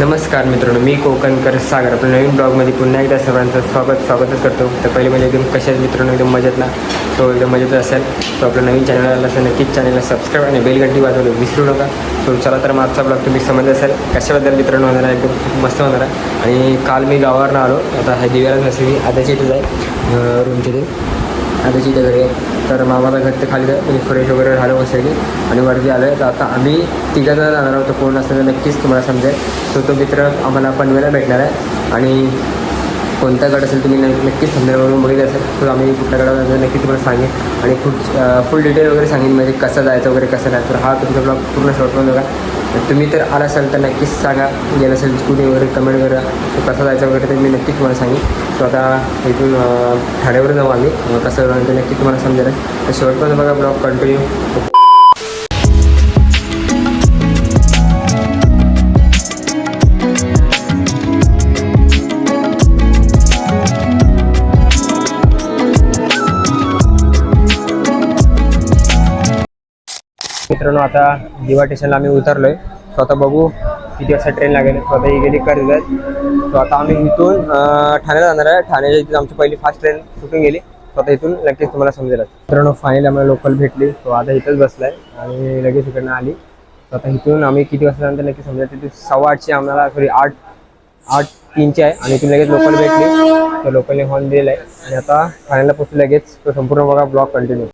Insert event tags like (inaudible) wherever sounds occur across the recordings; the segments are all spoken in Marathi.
नमस्कार मित्रांनो मी कोकणकर सागर आपल्या नवीन ब्लॉगमध्ये पुन्हा एकदा सर्वांचं स्वागत स्वागतच करतो. तर पहिले म्हणजे एकदम कशाच मित्रांनो एकदम मजेत ना? तो एकदम मजेत असेल. तो आपलं नवीन चॅनल आला असेल नक्कीच चॅनलला सबस्क्राईब आणि बेलघंटी वाजवलं विसरू नका. तो चला तर मागचा ब्लॉग तुम्ही समज असेल. कशाबद्दल मित्रांनो होणार आहे? एकदम खूप मस्त होणार आहे. आणि काल मी गावावरनं आलो. आता हा दिव्याला नसेल मी आताची इथेच आहे रूमचे ते आता जिथे घरी आहे. तर मामाला घर ते खाली म्हणजे फ्रेश वगैरे झालं बसायची आणि वरती आलो आहे तर आता आम्ही तिघं जण जाणार आहोत. कोण असं नक्कीच तुम्हाला समजेल. सो तो मित्र आम्हाला पनवेला भेटणार आहे. आणि कोणता गड असेल तुम्ही नक्कीच थंबनेलवरून बघितलं असेल तर आम्ही कुठल्या गडावर जायचं नक्की तुम्हाला सांगेन. आणि खूप फुल डिटेल वगैरे सांगेन म्हणजे कसं जायचं वगैरे कसं नाही. तर हा तुमचा ब्लॉग पूर्ण शॉर्टवर बघा. तुम्ही तर आला असाल तर नक्कीच सांगा. गेलं असेल कुठे वगैरे कमेंट करा. कसं जायचं वगैरे ते मी नक्कीच तुम्हाला सांगेन. सो आता इथून ठाण्यावर जाऊ आम्ही. कसं ते नक्की तुम्हाला समजेल. तर शेवटपर्यंत बघा ब्लॉग कंटिन्यू मित्रांनो आता दिवा स्टेशनला आम्ही उतरलो आहे स्वतः बघू किती वाजता ट्रेन लागेल. स्वतः ही गेली कर्जत. सो आता आम्ही इथून ठाण्याला जाणार आहे. ठाण्याच्या इथून आमची पहिली फास्ट ट्रेन सुटून गेली. स्वतः इथून नक्कीच तुम्हाला समजेल मित्रांनो फायनली आम्हाला लोकल भेटली. सो आता इथंच बसलाय आणि लगेच इकडनं आली. सो आता इथून आम्ही किती वाजता नंतर नक्की समजेल. तिथे सव्वा आठची आम्हाला सॉरी आठ आठ तीनची आहे. आणि इथून लगेच लोकल भेटली. तर लोकलने हॉर्न दिलेला आहे. आणि आता ठाण्याला पोचू लगेच. तो संपूर्ण बघा ब्लॉक कंटिन्यू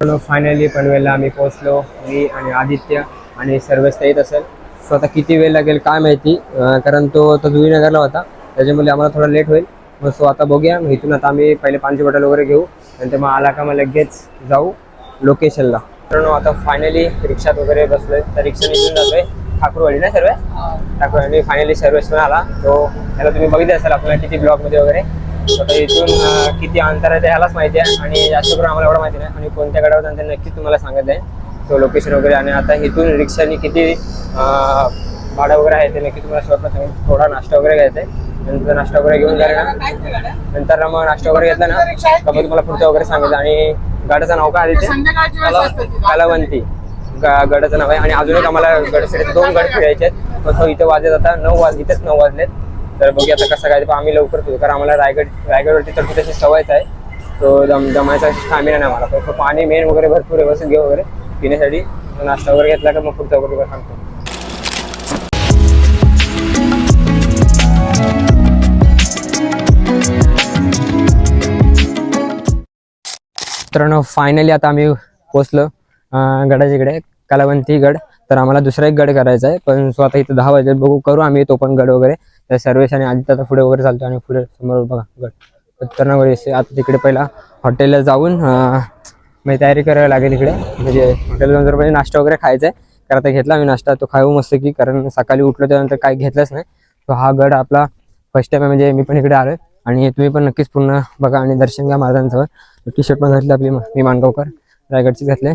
फायनली पनवेलला आम्ही पोहोचलो मी आणि आदित्य आणि सर्वच तर येत असेल. सो आता किती वेळ लागेल काय माहिती कारण तो तो जुईनगरला होता त्याच्यामुळे आम्हाला थोडा लेट होईल. मग सो आता बघूया मग इथून आता आम्ही पहिले पानची बॉटल वगैरे घेऊ नंतर मग आला का मग लगेच जाऊ लोकेशनला मित्रांनो आता फायनली रिक्षात वगैरे बसलोय तर रिक्षाने इथून जातोय ठाकूरवाडी ना सर्व? ठाकूरवाडी फायनली सर्व्हिस आला. तो त्याला तुम्ही बघितलं असेल आपल्याला किती ब्लॉगमध्ये वगैरे. आता इथून किती अंतर आहे ते ह्यालाच माहिती आहे आणि जास्त करून आम्हाला एवढं माहिती नाही आणि कोणत्या गडावर जाणार ते नक्कीच तुम्हाला सांगत आहे सो लोकेशन वगैरे आणि आता इथून रिक्षाने किती भाडं वगैरे आहे ते नक्की तुम्हाला शेवटला सांगेन थोडा नाश्ता वगैरे घ्यायचा आहे नंतर नाश्ता वगैरे घेऊन जायला ना नंतर मग नाश्ता वगैरे घेतला ना का मग तुम्हाला पुढचं वगैरे सांगितलं आणि गाड्याचं नाव काय कला- कलावंती गडाचं नाव आहे आणि अजून एक आम्हाला गडसाठी दोन गड फिरायचे आहेत मग तो इथं वाजत आता नऊ वाज इथेच नऊ वाजलेत तर बघूया आता कसं काय आम्ही लवकर फिरू. कारण आम्हाला रायगड रायगडवरती चढतो तशी सवयच आहे. तो जम जमायचा स्टॅमिना नाही मला तो पाणी मेन वगैरे भरपूर व्यवस्थित घेऊ वगैरे. पिण्यासाठी नाश्ता वगैरे घेतला का मग पुढचा वगैरे सांगतो. मित्रांनो फायनली आता आम्ही पोचलो गडाच्याकडे गडाच्या इकडे कलावंती गड तर आम्हाला दुसरा एक गड करायचा आहे. पण स्वतः इथं दहा वाजले बघू करू आम्ही तो पण गड वगैरे. तर सर्वेश आणि आदित्य आता पुढे वगैरे चालतो आणि पुढे समोर बघा गड खतरनाक वगैरे आता तिकडे पहिला हॉटेलला जाऊन मी म्हणजे तयारी करावी लागेल इकडे. म्हणजे हॉटेलला जाऊन जर म्हणजे नाश्ता वगैरे खायचा आहे कारण आता घेतला मी नाश्ता. तो खाऊ मस्त की कारण सकाळी उठलो त्यानंतर काही घेतलंच नाही. तो हा गड आपला फर्स्ट टाइम आहे म्हणजे मी पण इकडे आलो आणि तुम्ही पण नक्कीच पूर्ण बघा आणि दर्शन घ्या महाराजांचं टी शर्ट पण घातली आपली मी मानगावकर. रायगडची घातले.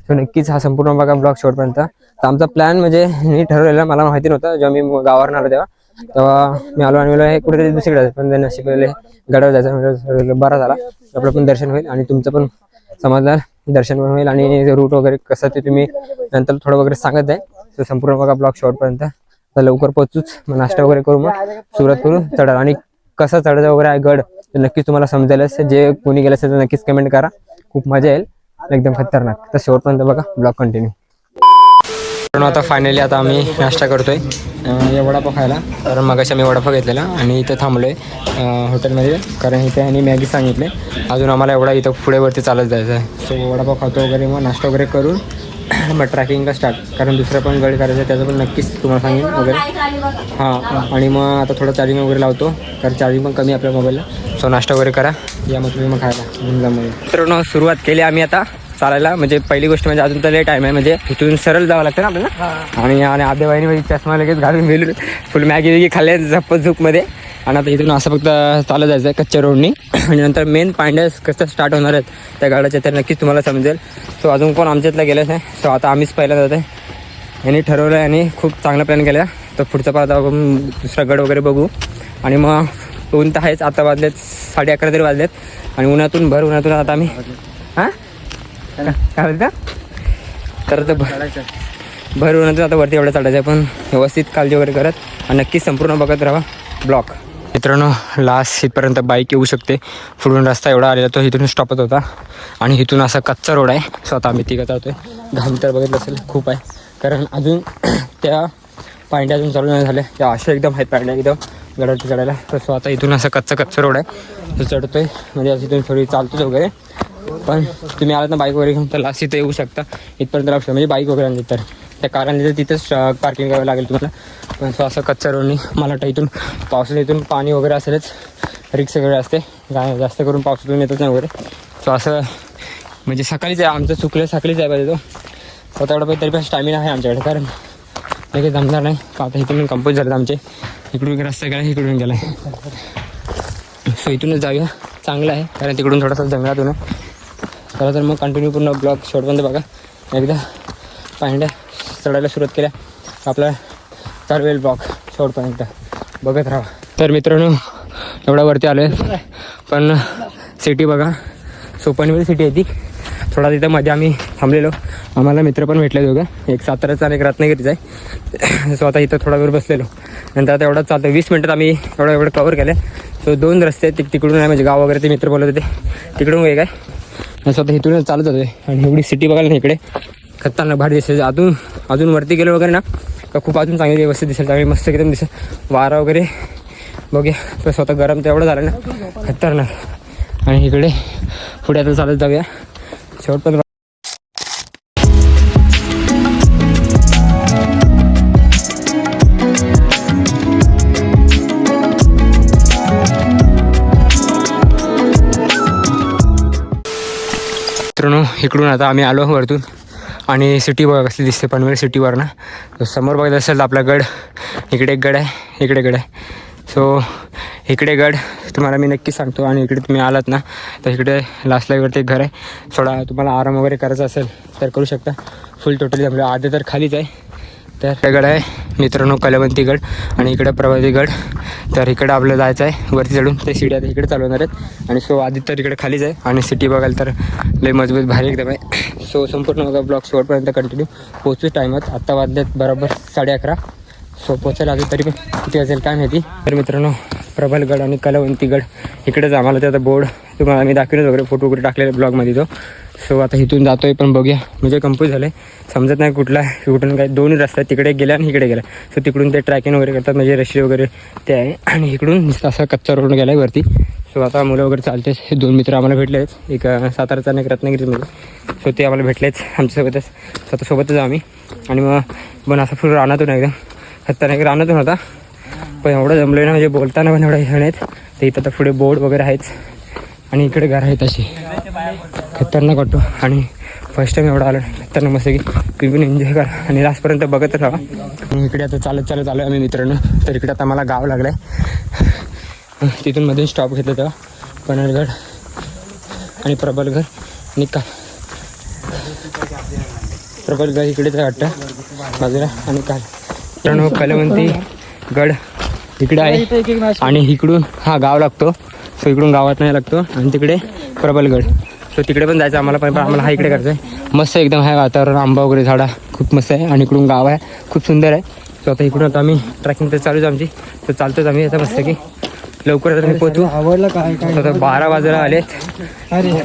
सो नक्कीच हा संपूर्ण बघा ब्लॉग शेवटपर्यंत. तर आमचा प्लॅन म्हणजे मी ठरवलेला मला माहिती नव्हतं. जेव्हा मी गावावर आलो तेव्हा. तेव्हा मी आलो आणि मला कुठेतरी दुसरीकडे जायचं पण त्यांनी गडावर जायचं बरा झाला. आपलं पण दर्शन होईल आणि तुमचं पण समजलं दर्शन पण होईल आणि रूट वगैरे कसं ते तुम्ही नंतर थोडं वगैरे सांगत आहे तर संपूर्ण बघा ब्लॉग शेवटपर्यंत. तर लवकर पोहोचूच. मग नाश्ता वगैरे करू मग. सुरुवात करू. चढा आणि कसं चढायचं वगैरे आहे गड तर नक्कीच तुम्हाला समजेलच जे कोणी गेलं असेल तर नक्कीच कमेंट करा. खूप मजा येईल. एकदम खतरनाक. तर शेवटपर्यंत बघा. ब्लॉग कंटिन्यू आता फायनली आता आम्ही नाश्ता करतोय या वडापाव खायला. कारण मगाशी आम्ही वडापाव घेतलेला आणि इथं थांबलोय आहे हॉटेलमध्ये कारण इथे आणि मॅगी सांगितले. अजून आम्हाला एवढा इथं पुढे वरती चालत जायचं आहे. सो वडापाव खातो वगैरे मग नाश्ता वगैरे करून (clears throat) मग ट्रॅकिंगला स्टार्ट कारण दुसरं पण गड करायचं आहे त्याचं पण नक्कीच तुम्हाला सांगेन वगैरे. हां आणि मग आता थोडं चार्जिंग वगैरे लावतो कारण चार्जिंग पण कमी आहे आपल्या मोबाईलला सो नाश्ता वगैरे करा या मग तुम्ही मग खायला. मग मित्रांनो सुरुवात केली आम्ही आता. चालायला. म्हणजे पहिली गोष्ट म्हणजे अजून तर लेट टाईम आहे. म्हणजे इथून सरळ जावं लागतं ना आपल्याला. आणि आणि आधे वाहिनी म्हणजे चष्मा लगेच घालून गेलो फुल मॅगी बिगी खाल्ले झप्प झुपमध्ये आणि आता इथून असं फक्त चालत जायचं आहे कच्च्या रोडनी आणि नंतर मेन पांड्यास कसं स्टार्ट होणार आहेत त्या गाड्याच्या तर नक्कीच तुम्हाला समजेल. सो अजून कोण आमच्यातलं गेलंच नाही. सो आता आम्हीच पहिला जाते यांनी ठरवलं आणि खूप चांगला प्लॅन केला. तर पुढचा पाहता आपण दुसरा गड वगैरे बघू. आणि मग ऊन तर आहेच. आता वाजलेत साडे अकरा तरी वाजलेत. आणि उन्हातून भर उन्हातून आता आम्ही काय बोलता? तर आता भर भर उन्हातून आता वरती एवढं चढायचं आहे पण व्यवस्थित काळजी वगैरे करत आणि नक्की संपूर्ण बघत राहा. ब्लॉक मित्रांनो लास्ट इथपर्यंत बाईक येऊ शकते. पुढून रस्ता एवढा आलेला तो इथून स्टॉपच होता आणि इथून असा कच्चा रोड आहे. स्वतः आम्ही तिघं जातोय घाम तर बघितलं असेल खूप आहे. कारण अजून (clears throat) त्या पांड्या अजून चालू नाही झाल्या. त्या अशा एकदम आहेत पांड्या एकदम गडावरती चढायला. तर सो आता इथून असा कच्चा कच्चा रोड आहे. तो चढतोय. म्हणजे असं इथून थोडी चालतोच वगैरे. पण तुम्ही आलात ना बाईक वगैरे घेऊन तर लास्ट इथं येऊ शकता. इथपर्यंत राहू शकता. म्हणजे बाईक वगैरे आणली तर. त्या कारण तर तिथंच पार्किंग करावं लागेल तुम्हाला. पण सो असं कच्चा रोडनी मला वाटतं इथून पावसाळ्यात इथून पाणी वगैरे असेलच. रिक्स वगैरे असते. जास्त करून पावसातून येतच नाही वगैरे. सो असं म्हणजे सकाळीच आहे. आमचं चुकलं सकाळीच आहे पाहिजे तो. स्वतः एवढा पाहिजे तरी पण स्टॅमिना आहे आमच्याकडे. कारण लगेच जमणार नाही. का आता इथून कंपोज झालं आमचे. इकडून रस्ता गेला इकडून गेला. सो इथूनच जाऊया. चांगलं आहे. कारण तिकडून थोडासा जंगलातून चला तर मग कंटिन्यू पूर्ण ब्लॉग शॉर्टमध्ये बघा. एकदा पांड्या चढायला सुरुवात केल्या. आपला चालवेल ब्लॉग शेवटपर्यंत बघत राहा. तर मित्रांनो एवढा वरती आलो आहे पण सिटी बघा. सोपनवेल सिटी आहे ती. थोडा तिथं मध्ये आम्ही थांबलेलो. आम्हाला मित्र पण भेटले दोघं. एक साताराचा आणि एक रत्नागिरीचा आहे. सो आता इथं थोडा वेळ बसलेलो. नंतर आता एवढा चालतो वीस मिनटात आम्ही एवढं एवढं कवर केलं सो दोन रस्ते आहेत. तिकडून आहे. म्हणजे गाव वगैरे ते मित्र बोलत होते. तिकडून एक आहे. स्वतः इथूनच चालत होते. आणि एवढी सिटी बघायला ना इकडे. खतरनाक भारी दिसेल अजून अजून वरती गेलो वगैरे ना का खूप अजून चांगली व्यवस्थित दिसेल. चांगली मस्त एकदम दिसेल. वारा वगैरे. बघूया. तर स्वतः गरम तर एवढं झालं ना. खतरनाक. आणि इकडे पुढे आता चालत जाऊया. शेवटपर्यंत मित्रांनो इकडून आता आम्ही आलो वरतून. आणि सिटी बघा कसली दिसते पनवेल सिटीवरनं समोर बघत असेल तर आपला गड इकडे एक गड आहे इकडे गड आहे. सो इकडे गड तुम्हाला मी नक्की सांगतो. आणि इकडे तुम्ही आलात ना तर इकडे लास्टला इकडे एक घर आहे. थोडा तुम्हाला आराम वगैरे करायचा असेल तर करू शकता. फुल टोटली जमलं आधे तर खालीच आहे. तर गड आहे. मित्रांनो कलवंती गड आणि इकडं प्रभाती गड. तर इकडं आपलं जायचं आहे. वरती चढून ते सिटी आता इकडे चालवणार आहेत. आणि सो आधी तर इकडे खालीच आहे. आणि सिटी बघायला तर लय मजबूत भारी एकदम आहे. सो संपूर्ण बघा ब्लॉक शेवटपर्यंत कंटिन्यू पोहोचूच टाईमात आत्ता वाजल्यात बरोबर साडे अकरा. सो पोचायला आधी तरी पण. किती असेल काय माहिती. तर मित्रांनो प्रबलगड आणि कलवंतीगड इकडेच आम्हाला ते आता बोर्ड तुम्हाला आम्ही दाखवलेच वगैरे फोटो वगैरे टाकलेले ब्लॉगमध्ये तो. सो आता इथून जातोय पण बघूया. म्हणजे कंप्लीट झालं समजत नाही कुठला कुठून काय दोन्ही रस्ते आहेत. तिकडे गेल्या आणि इकडे गेला. सो तिकडून ते ट्रॅकिंग वगैरे करतात. म्हणजे रशी वगैरे ते आहे. आणि इकडून असा कच्चा रोड गेला आहे वरती. सो आता मुलं वगैरे चालते. हे दोन मित्र आम्हाला भेटले आहेत एक साताराचा आणि एक रत्नागिरीमध्ये सो ते आम्हाला भेटलेच आमच्यासोबतच. स्वतः सोबतच आम्ही. आणि मग पण असं फुल रानातून एकदम. खतरनाक रानातून होता. पण एवढं जमलं ना म्हणजे बोलताना पण एवढं हे नाहीत. तर इथं तर पुढे बोर्ड वगैरे आहेच आणि इकडे घर आहेत असे खतरनाक वाटतो. आणि फर्स्ट टाइम एवढा आलं खतरनाक मस्त की तुम्ही पण एन्जॉय करा. आणि लास्टपर्यंत बघत राहा. आणि इकडे आता चालत चालत आलो आम्ही मित्रांनो. तर इकडे आता मला गाव लागलं आहे तिथून मध्ये स्टॉप घेतलं तेव्हा. पनरगड आणि प्रबलगड आणि का प्रबलगड इकडेच आहे वाटतं. बाजूला. आणि काल मित्रांनो कलवंती गड इकडे आहे. आणि इकडून हा गाव लागतो. सो इकडून गावात नाही लागतो. आणि तिकडे प्रबलगड. सो तिकडे पण जायचं आम्हाला पण पण आम्हाला हा इकडे करायचं आहे मस्त एकदम आहे वातावरण आंबा वगैरे झाडा खूप मस्त आहे. आणि इकडून गाव आहे खूप सुंदर आहे. सो आता इकडून आता आम्ही ट्रॅकिंग तर चालूच आमची. तर चालतोच आम्ही आता मस्त की. लवकरच आम्ही पोहोचू. आवडलं काय आता बारा वाजायला आलेत.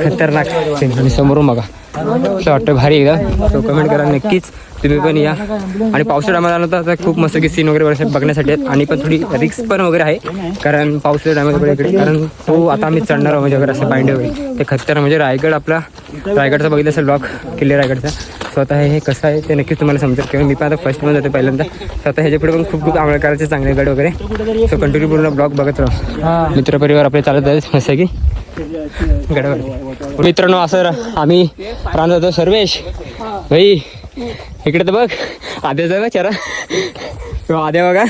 खतरनाक आणि समोरून बघा. वाटतं भारी एकदा. सो कमेंट करा नक्कीच. तुम्ही पण या. आणि पावसाळ्यात आम्हाला आलं तर आता खूप मस्त की सीन वगैरे बघण्या- बघण्यासाठी आहेत. आणि पण थोडी रिक्स पण वगैरे आहे. कारण पावसाळ्या वगैरे इकडे कारण तो आता आम्ही चढणार आहोत म्हणजे वगैरे असं पांडे वगैरे. ते खतर म्हणजे रायगड आपला रायगडचा बघितलं असेल ब्लॉक किल्ले रायगडचा. स्वतः हे कसं आहे ते नक्कीच तुम्हाला समजेल किंवा मी पण आता फर्स्टमध्ये जाते पहिल्यांदा. स्वतः ह्याच्या पुढे पण खूप खूप करायचे चांगले गड वगैरे. सो कंटिन्यू पूर्ण ब्लॉग बघत राहा. मित्रपरिवार आपले चालत आहेत. मस्त की गडावर मित्रांनो असं आम्ही राहणार होतो सर्वेश. भाई इकडे तर बघ. आद्याचा बघ चरा. तो आद्या बघा.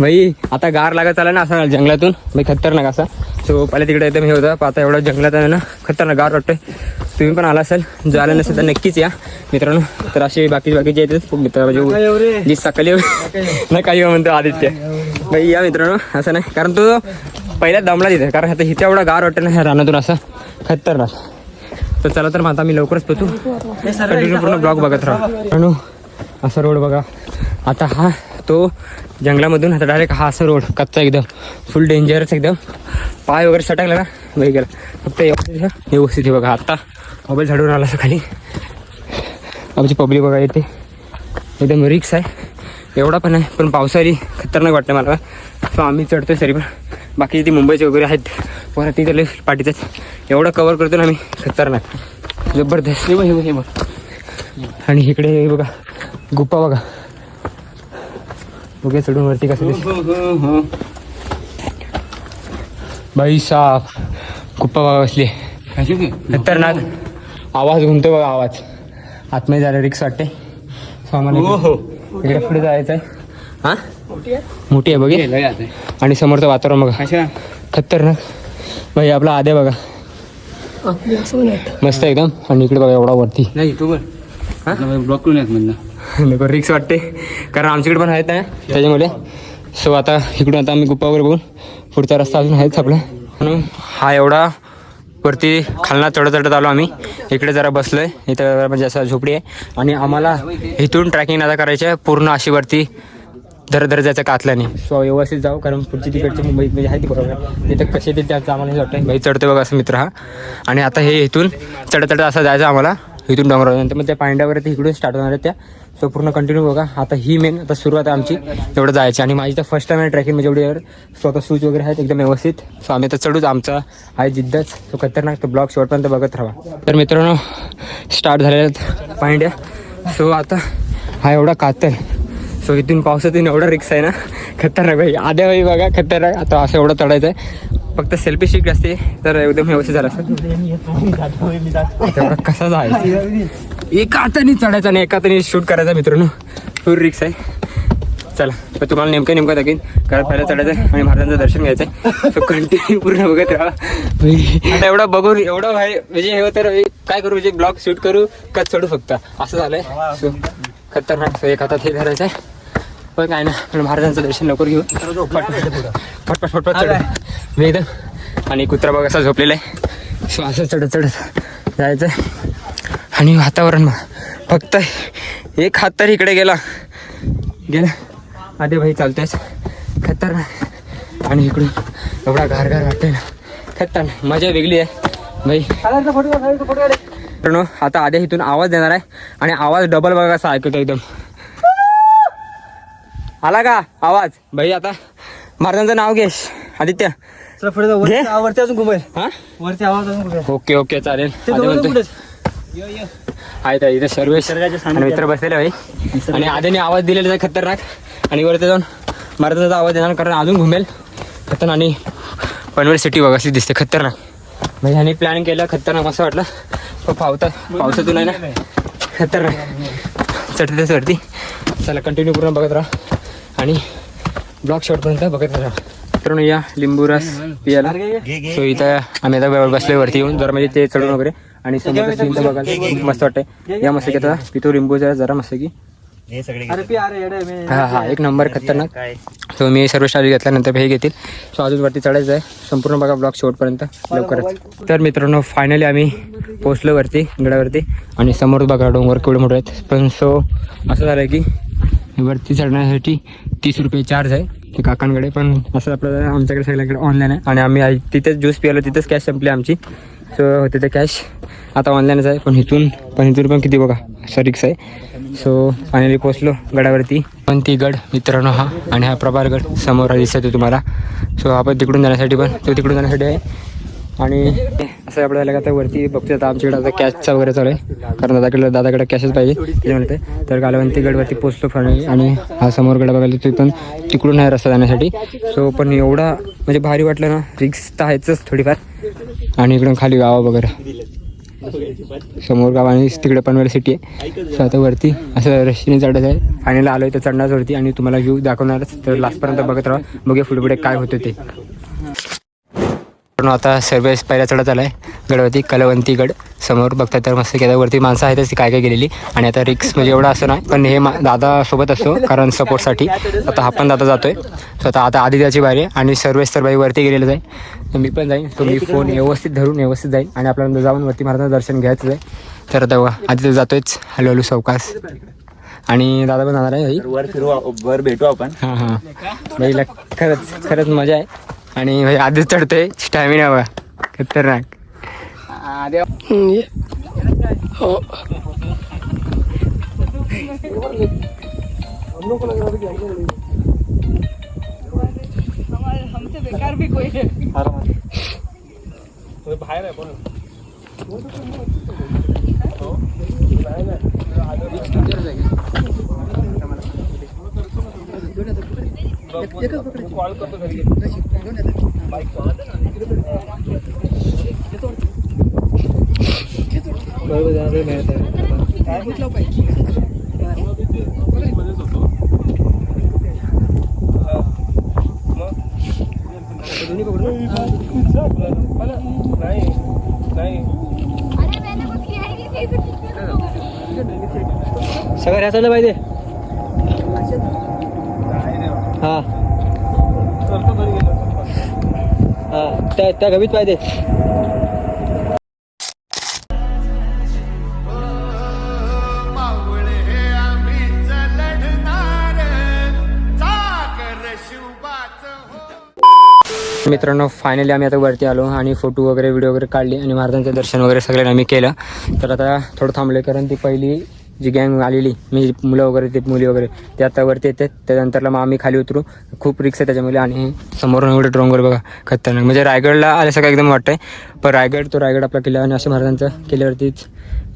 भाई आता गार लागत आला ना असा जंगलातून. भाई खतरनाक असा. सो पहिले तिकडे एकदम हे होतं. आता एवढं जंगलात आहे ना खतरनाक गार वाटतंय. तुम्ही पण आला असाल. जो आला नसेल तर नक्कीच या. मित्रांनो तर असे बाकी बाकीचे येतात खूप मित्र म्हणजे जी सकाळी. नाही काही म्हणतो आदित्य. भाई या मित्रांनो. असं नाही. कारण तो पहिल्याच दमला तिथे कारण आता इथे एवढा गार वाटतं ना ह्या रानातून असं खतरनाक. तर चला तर मग आता मी लवकरच पोचू. कंटिन्यू पूर्ण ब्लॉग बघत राहा. मित्रांनो असा रोड बघा. आता हा तो जंगलामधून आता डायरेक्ट हा असा रोड कच्चा एकदम. फुल डेंजरस एकदम. पाय वगैरे सटकला ना वही गेला. फक्त व्यवस्थित व्यवस्थित आहे बघा. आता मोबाईल झाडून आला असं खाली. आमची पब्लिक बघा येते एकदम रिक्स आहे. एवढा पण आहे पण पावसाळी खतरनाक वाटतं मला. सो आम्ही चढतोय सरी पण. बाकी ती मुंबईचे वगैरे आहेत वर तिथे लय पाठीचं एवढं कवर करतो ना आम्ही खतरनाक. जबरदस्त. हे बघ हे बघ हे आणि इकडे हे बघा गुप्पा बघा. बघूया चढून वरती कसं दिसतं. बाई साप. गुप्पा बघा बसली खतरनाक. आवाज घुमतो बघा आवाज. आतमध्ये झालं रिक्स वाटते सो आम्हाला इकडे- पुढे जायचं आहे हा? मोठी आहे बघे. आणि समोरचं वातावरण बघा. खतरनाक. भाई आपला आद्या बघा. मस्त एकदम. आणि इकडे बघा एवढा वरती. नाही ब्लॉक करून म्हणलं. रिक्स वाटते. कारण आमच्याकडे पण आहेत ना. त्याच्यामुळे. सो आता इकडून आता आम्ही गुप्पा वगैरे बघून पुढचा रस्ता अजून आहेच आपला. म्हणून हा एवढा वरती खालना चढत चढत आलो आम्ही. इकडे जरा बसलोय. इथं जरा म्हणजे असं झोपडी आहे. आणि आम्हाला इथून ट्रॅकिंग आता करायची आहे. पूर्ण अशी वरती दर धर जायचं कातल्याने. सो व्यवस्थित जाऊ कारण पुढची तिकडची मुंबई म्हणजे आहे ती बरोबर. तिथं कसे ते त्याचं आम्हाला हे वाटतं भाई चढते बघा असं मित्र हा. आणि आता हे इथून चढत चढत असं जायचं आम्हाला. इथून डोंगरावर. नंतर मग त्या पांड्यावरती इकडून स्टार्ट होणार आहे त्या. सो पूर्ण कंटिन्यू बघा. आता ही मेन आता सुरुवात आहे आमची. एवढं जायची. आणि माझी तर फर्स्ट टाइम आहे ट्रॅकिंग म्हणजे एवढी स्वतः शूज वगैरे आहेत एकदम व्यवस्थित. सो आम्ही तर चढूच. आमचा आहे जिद्दच. तो खतरनाक तो ब्लॉग शेवटपर्यंत बघत राहा. तर मित्रांनो स्टार्ट झालेल्या पांड्या सो आता हा एवढा कातर सो इथून पावसातून एवढा रिक्स आहे ना खतरनाक भाई आद्या भाई बघा खतरनाक. आता असं एवढं चढायचं आहे फक्त सेल्फी शिक असते तर एकदम व्यवस्थित झालं. असतं तेवढा कसा जायचा? एका हाताने चढायचा आणि एका हाताने शूट करायचा मित्रांनो. फुल रिक्स आहे. चला तर तुम्हाला नेमकं नेमकं दाखवीन. कारण पहिला चढायचं आहे आणि महाराजांचं दर्शन घ्यायचं आहे सो कंटिन्यू पूर्ण बघत राहा. आता एवढं बघून एवढं भाई म्हणजे हे होतं रे, काय करू म्हणजे ब्लॉग शूट करू का चढू फक्त? असं झालंय. सो खतरनाक. सो एक हातात हे धरायचं आहे पण काय ना पण महाराजांचं दर्शन लवकर घेऊ फटफट फटफट चढ मी एकदम आणि कुत्रा बघ असा झोपलेला आहे सो असं चढत चढत जायचं आणि वातावरण मग फक्त एक हात तर इकडे गेला गेला आधे भाई चालतेस खतरनाक आणि इकडून एवढा गार गार वाटतंय ना खतरनाक मजा वेगळी आहे भाई मित्रांनो, आता आधी इथून आवाज देणार आहे आणि आवाज डबल बघा कसा ऐकतो एकदम आला का? आवाज. भाई आता? महाराजांचं नाव घेश आदित्य. चला पुढे जाऊ. घे. वरती वरती अजून घुमेल हा? वरती आवाज अजून घुमेल ओके ओके चालेल. ते आधी दोघं म्हणतोय. कुठेच? आहेत आहे, इथे सर्वेश आणि मित्र बसलेले भाई आणि आधीने आवाज दिलेला आहे खतरनाक. आणि वरती जाऊन महाराजांचा आवाज येणार कारण अजून घुमेल. खतरनाक आणि पनवेल सिटी बघा अशी दिसते. खतरनाक. म्हणजे ह्याने प्लॅन केलं खतरनाक असं वाटलं. पण पावता पावसातून आहे ना? खतरनाक. चढतेच वरती चला कंटिन्यू पूर्ण बघत राहा. आणि ब्लॉग शॉटपर्यंत बघत राहा. मित्रांनो या लिंबू रस पियाला. सो इथं आम्ही आता बसलोय वरती येऊन. जरा म्हणजे ते चढून वगैरे. आणि तर बघायला खूप मस्त वाटतंय. या मस्त की आता पितो लिंबूचा जरा मस्त की अरे पी अरे येडे मी हा हा एक नंबर खतरनाक. सो मी सर्व शाळी घेतल्यानंतर हे घेतील. सो अजून वरती चढायचं आहे. संपूर्ण बघा ब्लॉग शेवटपर्यंत लवकरच. तर मित्रांनो फायनली आम्ही पोचलो वरती गडावरती. आणि समोर बघा डोंगर केवढे मोठे आहेत. पण सो असं झालं की वरती चढण्यासाठी तीस रुपये चार्ज आहे. ते काकांकडे पण असं आपलं आमच्याकडे सगळ्यांकडे ऑनलाईन आहे. आणि आम्ही तिथेच ज्यूस पियालो तिथेच कॅश संपली आमची. सो होते ते कॅश आता ऑनलाईनच आहे पण इथून पण इथून पण किती बघा असं रिक्स आहे. सो फायनली पोचलो गडावरती. पण ती गड मित्रांनो हा. आणि हा प्रभारगड समोर दिसत आहे तुम्हाला. सो आपण तिकडून जाण्यासाठी पण तो तिकडून जाण्यासाठी आहे. आणि असं आपल्याला झालं का आता वरती बघतोय आता आमच्याकडे आता कॅशचा वगैरे चालू आहे. कारण दादाकडे दादाकडे कॅशच पाहिजे म्हणते. तर कालवंती गडवरती पोचलो फायनली आणि हा समोर गड बघायला ते पण तिकडून आहे रस्ता जाण्यासाठी. सो पण एवढा म्हणजे भारी वाटलं ना. रिक्स तर आहेच थोडीफार. आणि इकडून खाली गावा वगैरे. समोर गाव आणि तिकडे पनवेल सिटी आहे. सो आता वरती असं रशीने चढत आहे. फायनल आलो तर चढणारच वरती. आणि तुम्हाला व्ह्यू दाखवणारच. तर लास्टपर्यंत बघत राहा. बघे पुढे पुढे काय होतं ते. पण आता सर्वेस पहिला चढत आला आहे गडवती कलवंती गड समोर बघता तर मस्त केलं वरती माणसं आहेतच ती काय काय गेलेली. आणि आता रिक्स म्हणजे एवढं असं नाही पण हे मा दादा सोबत असतो कारण सपोर्टसाठी आता हा पण दादा जातोय. सो आता आता आधी त्याची बारी आहे आणि सर्वेस तर बाई वरती गेलेलं आहे. तर मी पण जाईन. तो मी फोन व्यवस्थित धरून व्यवस्थित जाईन आणि आपल्याला जाऊन वरती महाराजांचं दर्शन घ्यायचं आहे. तर आता आधी तर जातोयच. हळूहळू सावकाश आणि दादा पण जाणार आहे भाई. वर फिरू वर भेटू आपण. हां हां. बाईला खरंच खरंच मजा आहे. आणि म्हणजे आधीच चढतोय. स्टॅमिना बघा. खतरनाक. बाहेर आहे कॉल करतो घरी. नाही नाही अरे मैंने कुछ किया ही नहीं। थी सगळं ह्या चाललं पाहिजे. हा. हा त्या त्या गवीत पाहिजे मित्रांनो फायनली आम्ही आता वरती आलो आणि फोटो वगैरे व्हिडिओ वगैरे काढले आणि महाराजांचं दर्शन वगैरे सगळ्यांना आम्ही केलं. तर आता थोडं थांबले कारण ती पहिली जी गँग आलेली मी मुलं वगैरे ते मुली वगैरे ते आता वरती येतात त्यानंतरला मग आम्ही खाली उतरू. खूप रिक्स आहे त्याच्यामुळे आणि समोरून एवढं डोंगर बघा खतरनाक. म्हणजे रायगडला आल्यासारखं एकदम वाटतंय. पण रायगड तो रायगड आपला किल्ला आणि अशा महाराजांचा किल्ल्यावरतीच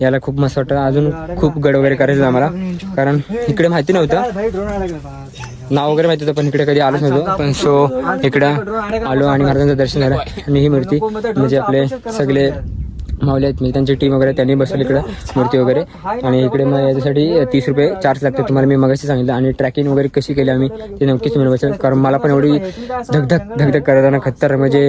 याला खूप मस्त वाटतं. अजून खूप गड वगैरे करायचं आम्हाला. कारण इकडे माहिती नव्हतं. नाव वगैरे माहिती होतं पण इकडे कधी आलोच नव्हतो. पण सो इकडं आलो आणि महाराजांचं दर्शन झालं आणि ही मूर्ती. म्हणजे आपले सगळे मावले आहेत. म्हणजे त्यांची टीम वगैरे त्यांनी बसवली इकडं मूर्ती वगैरे. आणि इकडे मग याच्यासाठी तीस रुपये चार्ज लागतात. तुम्हाला मी मगाशी सांगितलं. आणि ट्रॅकिंग वगैरे कशी केली आम्ही ते नक्कीच मिळू बसेल कारण मला पण एवढी धगधग धगधग करताना खत्तर म्हणजे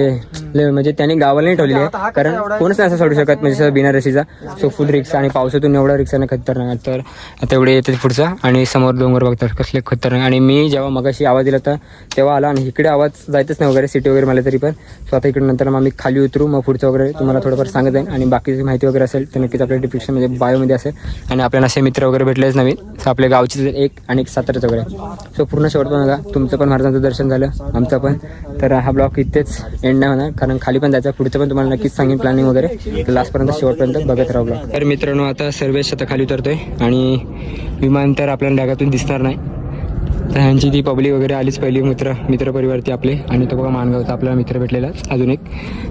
लय म्हणजे त्यांनी गावाला नाही ठेवलेली आहे. कारण कोणच नाही असं सोडू शकत. म्हणजे बिना रशीचा सो फुल रिक्स आणि पावसातून एवढा रिक्षाने खतरनाक तर आता एवढे येते पुढचा. आणि समोर डोंगर बघतात. कसले खतरनाक. आणि मी जेव्हा मगाशी आवाज दिला तर तेव्हा आला आणि इकडे आवाज जायचंच नाही वगैरे सिटी वगैरे मला तरी पण. सो आता इकडे नंतर मग आम्ही खाली उतरू. मग पुढचं वगैरे तुम्हाला थोडंफार सांगत जाईन. आणि बाकीची माहिती वगैरे असेल तर नक्कीच आपल्या डिस्क्रिप्शनमध्ये बायोमध्ये असेल. आणि आपल्याला असे मित्र वगैरे भेटलेच नवीन. सो आपल्या गावचे एक आणि एक साताराचं वगैरे. सो पूर्ण शेवट पण बघा तुमचं पण महाराजांचं दर्शन झालं आमचं पण. तर हा ब्लॉग इथेच एंड नाही होणार कारण खाली पण जायचं पुढचं पण तुम्हाला नक्कीच सांगेन प्लॅनिंग वगैरे. लास्टपर्यंत शेवटपर्यंत बघत राहा ब्लॉग तर मित्रांनो आता सर्वेश आता खाली उतरतोय. आणि विमान तर आपल्याला ढगातून दिसणार नाही. तर ह्यांची ती पब्लिक वगैरे आलीच पहिली मित्र मित्रपरिवार ती आपले. आणि तो बघा मानगावचा आपल्याला मित्र भेटलेलाच अजून एक.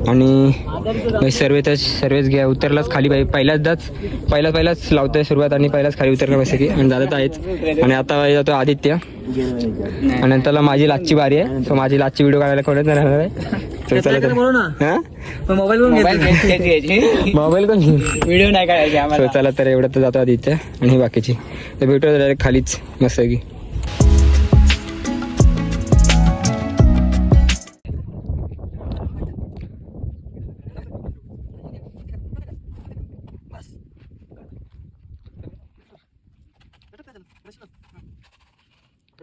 आणि सर्वे तर सर्वेच घ्या उतरलाच खाली पाहिजे पहिल्यांदाच पहिला पहिलाच लावतोय सुरुवात आणि पहिलाच खाली उतरला बस की आणि दादा तर आहेच. आणि आता जातो आदित्य. आणि नंतरला माझी लाचची बारी आहे. सो माझी लाचची व्हिडिओ काढायला कोणच नाही राहणार आहे. तर चला तर. मोबाईल पण व्हिडिओ नाही काढायचे चला तर एवढं तर जातो आदित्य आणि बाकीची. तर भेटू डायरेक्ट खालीच मस्त की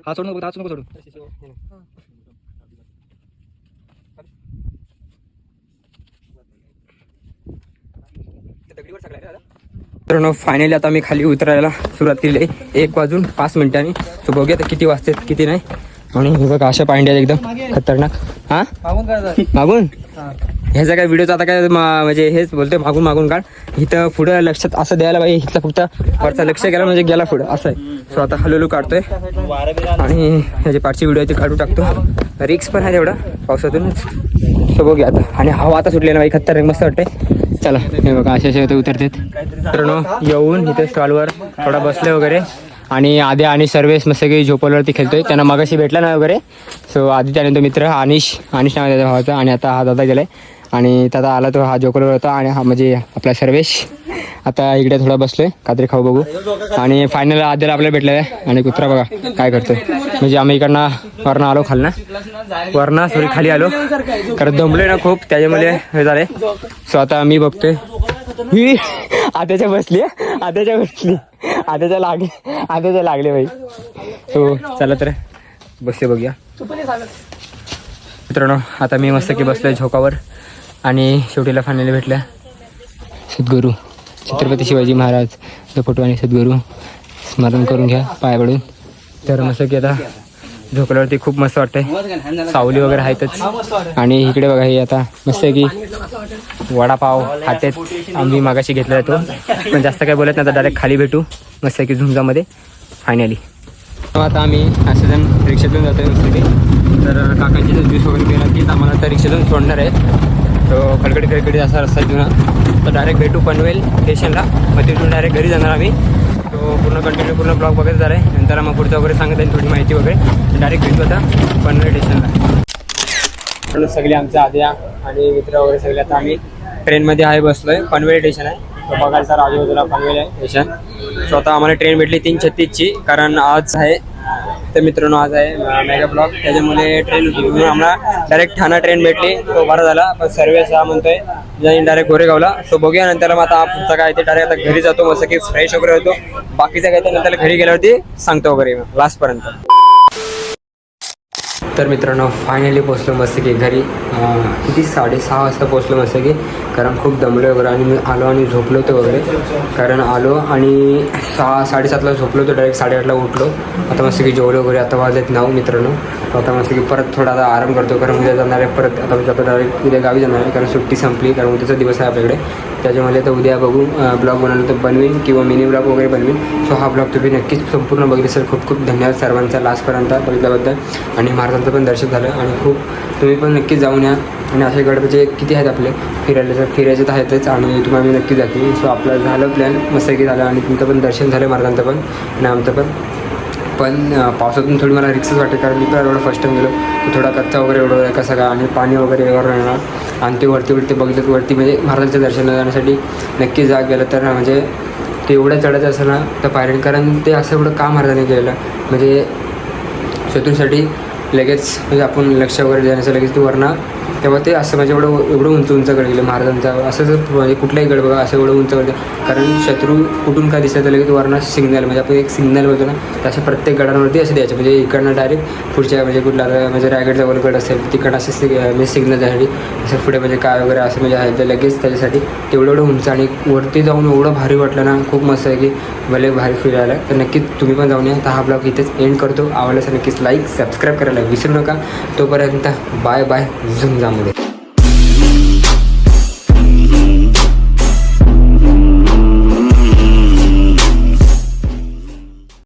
हा सोडू नको हा सोडू नको सोडू. मित्रांनो फायनली आता मी खाली उतरायला सुरुवात केली आहे. एक वाजून पाच मिनिटांनी. सो बघूया आता किती वाजतात किती नाही. आणि हे बघा अशा पांड्या एकदम खतरनाक. हा? मागून काय मागून? ह्याचा काय व्हिडिओचा आता काय म्हणजे हेच बोलतोय मागून मागून काढ. इथं पुढं लक्षात असं द्यायला पाहिजे इथं फक्त वरचा लक्ष गेला म्हणजे गेला पुढं असं आहे. सो आता हळूहळू काढतोय. आणि ह्याची पाठची व्हिडिओ ते काढू टाकतो. रिक्स पण आहे तेवढा पावसातूनच. सो बघूया आता. आणि हवा आता सुटली ना बाई खतरनाक मस्त वाटते चला हे बघा असे असे इथे उतरतात. मित्रांनो येऊन इथे स्टॉलवर थोडा बसले वगैरे. आणि आधी आणि सर्वेस मस्त काही झोपलवरती खेळतोय. त्यांना मगाशी भेटला ना वगैरे. सो आधी त्याने तो मित्र अनिश अनिश नाव त्याच्या भावाचा. आणि आता हा दादा गेलाय. आणि त्याचा आला तो हा जोकरवर होता आणि हा म्हणजे आपला सर्वेश. आता इकडे थोडा बसलोय काहीतरी खाऊ बघू. आणि फायनल आद्याला आपल्याला भेटलेला आहे. आणि कुत्रा बघा काय करतोय. म्हणजे आम्ही इकडनं वरनं आलो खाल ना वरनं सॉरी खाली आलो. कारण दमलोय ना खूप त्याच्यामध्ये हे झाले सो आता मी बघतोय. ही आत्याच्या बसली आत्याच्या बसली आत्याच्या लागले आत्याच्या लागले भाई सो चला तर बसले बघूया. मित्रांनो आता मी मस्त की बसलोय झोकावर. आणि शेवटीला फायनली भेटल्या. सद्गुरू छत्रपती शिवाजी महाराज हे फोटो आणि सद्गुरू स्मरण करून घ्या पाय पडून तर मस्त की आता झोपल्यावरती खूप मस्त वाटतंय. सावली वगैरे आहेतच. आणि इकडे बघा हे आता मस्त आहे की वडापाव हातेत आम्ही मागाशी घेतला तो पण जास्त काय बोलत नाही आता डायरेक्ट खाली भेटू. मस्त आहे की झुंजामध्ये. फायनली आता आम्ही जण रिक्षातून जातो मस्तपैकी तर काकांची जर ज्यूस वगैरे पिणार तीच आम्हाला आता रिक्षातून सोडणार आहे. तो खडखडी खडखडी असा रस्ता जुना तर डायरेक्ट भेटू पनवेल स्टेशनला मग तिथून डायरेक्ट घरी जाणार आम्ही. तो पूर्ण कंटिन्यू पूर्ण ब्लॉग बघत जाणार आहे नंतर मग पुढचं वगैरे सांगत आहे थोडी माहिती वगैरे. डायरेक्ट भेटू आता पनवेल स्टेशनला म्हणून सगळे आमच्या आद्या आणि मित्र वगैरे सगळे आता आम्ही ट्रेनमध्ये आहे बसलोय. पनवेल स्टेशन आहे. बघायचं बघायचा आजूबाजूला पनवेल आहे स्टेशन सो आता आम्हाला ट्रेन भेटली तीन छत्तीसची कारण आज आहे तर मित्रांनो आज आहे मेगा ब्लॉक त्याच्यामुळे ट्रेन होती. म्हणून आम्हाला डायरेक्ट ठाणा ट्रेन भेटली. तो बरा झाला. पण सर्वे हा म्हणतोय जाईन डायरेक्ट गोरेगावला. सो बघूया नंतर मग आता पुढचा काय ते डायरेक्ट आता घरी जातो. मस्त की फ्रेश वगैरे होतो. बाकीचं काय ते नंतर घरी गेल्यावरती सांगतो वगैरे. लास्टपर्यंत तर मित्रांनो फायनली पोचलो मस्त की घरी किती? साडेसहा वाजता पोचलो मस्त की कारण खूप दमलो वगैरे आणि मी आलो आणि झोपलो होतो वगैरे. कारण आलो आणि सहा साडेसातला झोपलो होतो डायरेक्ट साडेआठला उठलो. आता मस्त की जेवलो वगैरे आता वाजत नाव मित्रांनो. आता मस्त की परत थोडा आता आराम करतो कारण उद्या जाणार आहे परत. आता म्हणजे आता डायरेक्ट उद्या गावी जाणार आहे कारण सुट्टी संपली कारण उद्याचा दिवस आहे आपल्याकडे. त्याच्यामुळे तर उद्या बघू ब्लॉग बनवलं तर बनवीन किंवा मिनी ब्लॉग वगैरे बनवीन. सो हा ब्लॉग तुम्ही नक्कीच संपूर्ण बघितले सर खूप खूप धन्यवाद सर्वांचा लास्टपर्यंत बघितल्याबद्दल. आणि महाराजांचा पण दर्शन झालं आणि खूप तुम्ही पण नक्कीच जाऊन या. आणि असे गड म्हणजे किती आहेत आपले? फिरायला तर फिरायचे तर आहेतच आणि तुम्हाला मी नक्की जाते सो आपलं झालं प्लॅन मस्त की झालं आणि तुमचं पण दर्शन झालं महाराजांचं पण आणि आमचं पण. पण पावसातून थोडी मला रिक्सच वाटते कारण मी पण एवढं फर्स्ट टाइम गेलो. थोडा कच्चा वगैरे एवढं आहे कसं आणि पाणी वगैरे एवढं राहणार. आणि ते वरती वरती बघितलं वरती म्हणजे महाराजांच्या दर्शनाला जाण्यासाठी नक्की जा गेलं तर म्हणजे ते एवढं चढायचं असेल ना तर पायऱ्या कारण ते असं एवढं का महाराजांनी केलेलं म्हणजे शत्रूसाठी लगेच म्हणजे आपण लक्ष वगैरे देण्याचं लगेच तू वरणं तेव्हा ते असं म्हणजे एवढं एवढं उंच उंचकडे गेलं. महाराजांचा असं जर म्हणजे कुठलाही गड बघा असं एवढं उंच म्हणजे, कारण शत्रू कुठून काय आलं की लगेच वरना सिग्नल म्हणजे आपण एक सिग्नल बोलतो ना तसे प्रत्येक गडांवरती असे द्यायचे. म्हणजे इकडनं डायरेक्ट पुढच्या म्हणजे कुठला म्हणजे रायगडचा वगैरे गड असेल तिकडं असे सिग म्हणजे सिग्नल द्यासाठी असं पुढे म्हणजे काय वगैरे असं म्हणजे आहे तर लगेच त्याच्यासाठी तेवढं एवढं उंच आणि वरती जाऊन एवढं भारी वाटलं ना खूप मस्त आहे की भले भारी फिरायला तर नक्कीच तुम्ही पण जाऊन या. तर हा ब्लॉग इथेच एंड करतो. आवडल्यास नक्कीच लाईक सबस्क्राईब करायला विसरू नका. तोपर्यंत बाय बाय hambre.